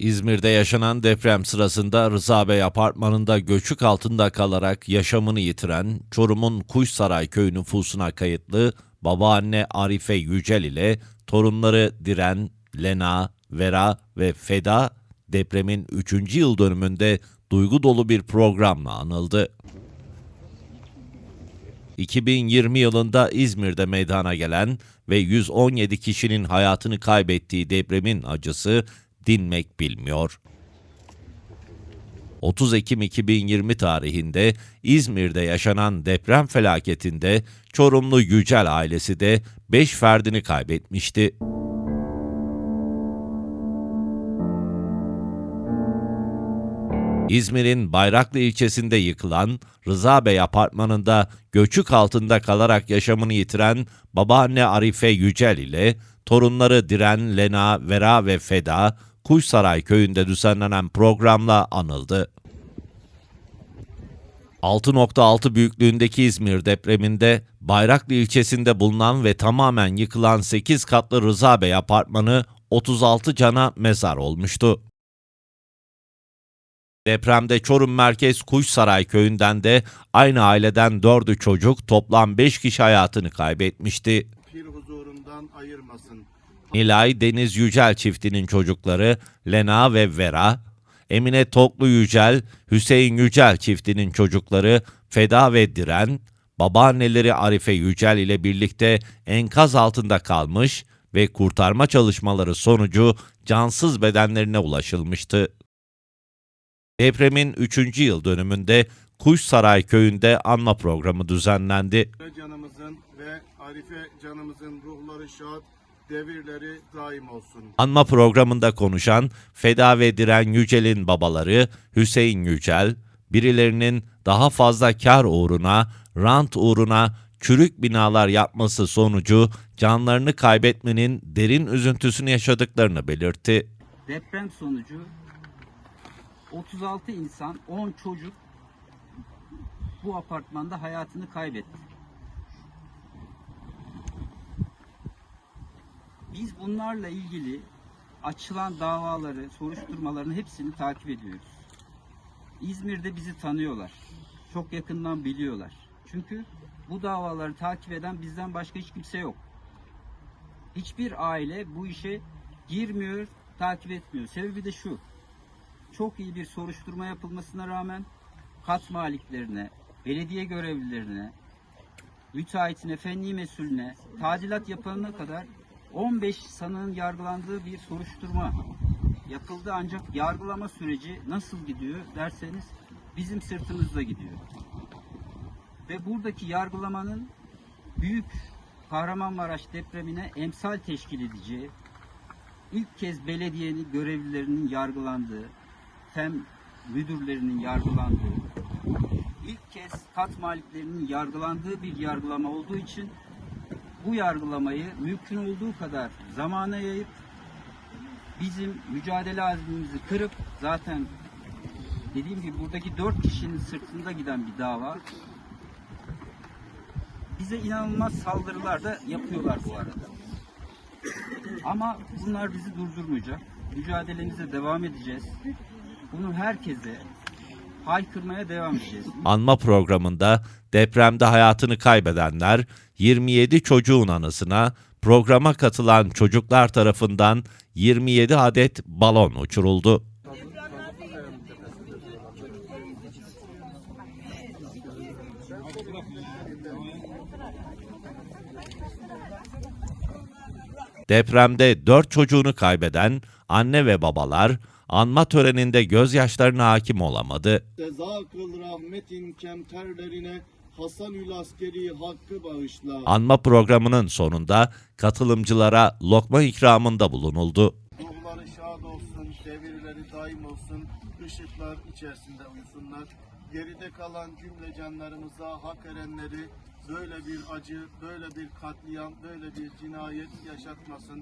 İzmir'de yaşanan deprem sırasında Rıza Bey apartmanında göçük altında kalarak yaşamını yitiren Çorum'un Kuşsaray köyü nüfusuna kayıtlı babaanne Arife Yücel ile torunları Diren, Lena, Vera ve Feda depremin 3. yıl dönümünde duygu dolu bir programla anıldı. 2020 yılında İzmir'de meydana gelen ve 117 kişinin hayatını kaybettiği depremin acısı dinmek bilmiyor. 30 Ekim 2020 tarihinde İzmir'de yaşanan deprem felaketinde Çorumlu Yücel ailesi de 5 ferdini kaybetmişti. İzmir'in Bayraklı ilçesinde yıkılan Rıza Bey apartmanında göçük altında kalarak yaşamını yitiren babaanne Arife Yücel ile torunları Diren, Lena, Vera ve Feda, Kuşsaray köyünde düzenlenen programla anıldı. 6.6 büyüklüğündeki İzmir depreminde Bayraklı ilçesinde bulunan ve tamamen yıkılan 8 katlı Rıza Bey apartmanı 36 cana mezar olmuştu. Depremde Çorum Merkez Kuşsaray köyünden de aynı aileden 4'ü çocuk toplam 5 kişi hayatını kaybetmişti. pir huzurundan ayırmasın. Nilay Deniz Yücel çiftinin çocukları Lena ve Vera, Emine Toklu Yücel, Hüseyin Yücel çiftinin çocukları Feda ve Diren, babaanneleri Arife Yücel ile birlikte enkaz altında kalmış ve kurtarma çalışmaları sonucu cansız bedenlerine ulaşılmıştı. Depremin 3. yıl dönümünde Kuşsaray köyünde anma programı düzenlendi. Canımızın ve Arife canımızın ruhları şad, devirleri daim olsun. Anma programında konuşan Feda ve Diren Yücel'in babaları Hüseyin Yücel, birilerinin daha fazla kar uğruna, rant uğruna çürük binalar yapması sonucu canlarını kaybetmenin derin üzüntüsünü yaşadıklarını belirtti. Deprem sonucu 36 insan, 10 çocuk bu apartmanda hayatını kaybetti. Biz bunlarla ilgili açılan davaları, soruşturmaların hepsini takip ediyoruz. İzmir'de bizi tanıyorlar. Çok yakından biliyorlar. Çünkü bu davaları takip eden bizden başka hiç kimse yok. Hiçbir aile bu işe girmiyor, takip etmiyor. Sebebi de şu. Çok iyi bir soruşturma yapılmasına rağmen kat maliklerine, belediye görevlilerine, müteahhitine, fenli mesulüne, tadilat yapanına kadar 15 sanığın yargılandığı bir soruşturma yapıldı ancak yargılama süreci nasıl gidiyor derseniz bizim sırtımızda gidiyor. Ve buradaki yargılamanın büyük Kahramanmaraş depremine emsal teşkil edeceği, ilk kez belediyenin görevlilerinin yargılandığı, FEM müdürlerinin yargılandığı, ilk kez kat maliklerinin yargılandığı bir yargılama olduğu için bu yargılamayı mümkün olduğu kadar zamana yayıp bizim mücadele azmimizi kırıp zaten dediğim gibi buradaki dört kişinin sırtında giden bir dava bize inanılmaz saldırılar da yapıyorlar bu arada. Ama bunlar bizi durdurmayacak. Mücadelemize devam edeceğiz. Bunu herkese haykırmaya devam edeceğiz. Anma programında depremde hayatını kaybedenler 27 çocuğun anısına programa katılan çocuklar tarafından 27 adet balon uçuruldu. Depremde 4 çocuğunu kaybeden anne ve babalar anma töreninde gözyaşlarına hakim olamadı. Seza kıl rahmetin kemterlerine Hasanül askeri hakkı bağışla. Anma programının sonunda katılımcılara lokma ikramında bulunuldu. Ruhları şad olsun, devirleri daim olsun, ışıklar içerisinde uyusunlar. Geride kalan cümle canlarımıza hak erenleri böyle bir acı, böyle bir katliam, böyle bir cinayet yaşatmasın.